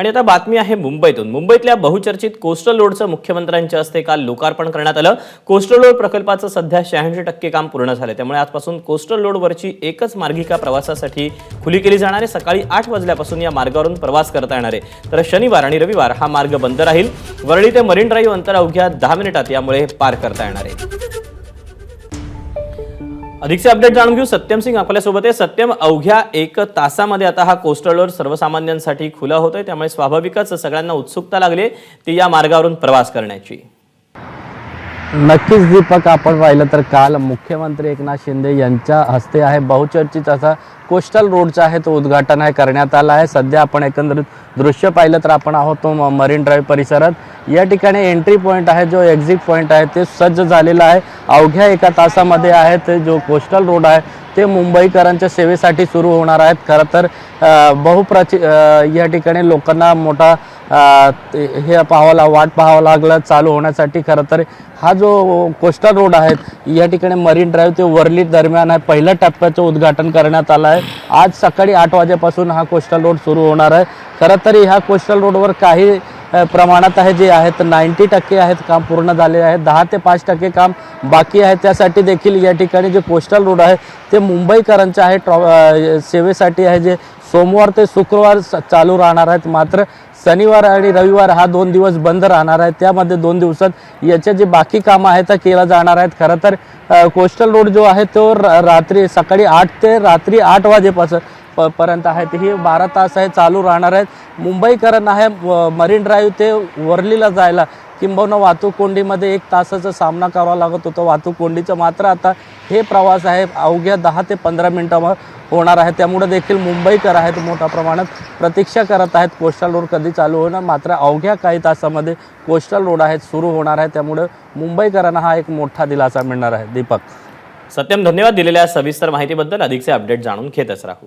आणि आता बातमी आहे मुंबईतून. मुंबईतल्या बहुचर्चित कोस्टल रोडचं मुख्यमंत्र्यांच्या हस्ते काल लोकार्पण करण्यात आलं. कोस्टल रोड प्रकल्पाचं सध्या शहाऐंशी टक्के काम पूर्ण झालं त्यामुळे आजपासून कोस्टल रोडवरची एकच मार्गिका प्रवासासाठी खुली केली जाणार आहे. सकाळी आठ वाजल्यापासून या मार्गावरून प्रवास करता येणार आहे. तर शनिवार आणि रविवार हा मार्ग बंद राहील. वरळी ते मरीन ड्राईव्ह अंतर अवघ्या दहा मिनिटात यामुळे पार करता येणार आहे. अधिकचे अपडेट जाणून घेऊ. सत्यम सिंग आपल्यासोबत आहे. सत्यम अवघ्या एक तासामध्ये आता हा कोस्टल रोड सर्वसामान्यांसाठी खुला होतोय. त्यामुळे स्वाभाविकच सगळ्यांना उत्सुकता लागली ती या मार्गावरून प्रवास करण्याची. नक्कीच दीपक आपण पाहिलं तर काल मुख्यमंत्री एकनाथ शिंदे यांच्या हस्ते आहे बहुचर्चित असा कोस्टल रोडचा आहे तो उद्घाटन आहे करण्यात आला आहे. सध्या आपण एकंदरीत दृश्य पाहिलं तर आपण आहोत तो मरीन ड्राईव्ह परिसरात. या ठिकाणी एंट्री पॉईंट आहे जो एक्झिट पॉईंट आहे ते सज्ज झालेला आहे. अवघ्या एका तासामध्ये आहे ते जो कोस्टल रोड आहे ते मुंबईकरांच्या सेवेसाठी सुरू होणार आहेत. खरं तर बहुप्राची या ठिकाणी लोकांना मोठा ते- हे पाहावं ला वाट पाहावं लागलं चालू होण्यासाठी. खरं तर हा जो कोस्टल रोड आहे या ठिकाणी मरीन ड्राईव्ह ते वर्ली दरम्यान आहे. पहिल्या टप्प्याचं उद्घाटन करण्यात आलं आहे. आज सकाळी आठ वाजेपासून हा कोस्टल रोड सुरू होणार आहे. खरं तर ह्या कोस्टल रोडवर काही प्रमाणात आहे जे आहेत नाईंटी टक्के आहेत काम पूर्ण झाले आहे. दहा ते पाच टक्के काम बाकी आहे. त्यासाठी देखील या ठिकाणी जे कोस्टल रोड आहे ते मुंबईकरांचे आहे. ट्रॉ सेवेसाठी आहे जे सोमवार ते शुक्रवार चालू राहणार आहेत. मात्र शनिवार आणि रविवार हा दोन दिवस बंद राहणार आहे त्यामध्ये दोन दिवसात याचे जे बाकी कामं आहेत त्या केल्या जाणार आहेत. खरं तर कोस्टल रोड जो आहे तो र- रात्री सकाळी आठ ते रात्री आठ वाजेपासून प पर्यंत आहेत ही बारा तास आहे चालू राहणार आहेत. मुंबईकरांना आहे मरीन ड्राईव्ह ते वर्लीला जायला. किंबहुना वाहतूक कोंडीमध्ये एक तासाचा सामना करावा लागत होता. वाहतूक कोंडीचं मात्र आता हे प्रवास आहे अवघ्या दहा ते पंधरा मिनटामध्ये होणार आहे. त्यामुळे देखील मुंबईकर आहेत मोठ्या प्रमाणात प्रतीक्षा करत आहेत. कोस्टल रोड कधी चालू होणार? मात्र अवघ्या काही तासामध्ये कोस्टल रोड आहेत सुरू होणार आहे. त्यामुळे मुंबईकरांना हा एक मोठा दिलासा मिळणार आहे. दीपक. सत्यम धन्यवाद दिलेल्या सविस्तर माहितीबद्दल. अधिकचे अपडेट जाणून घेतच राहू.